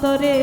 অন্তরে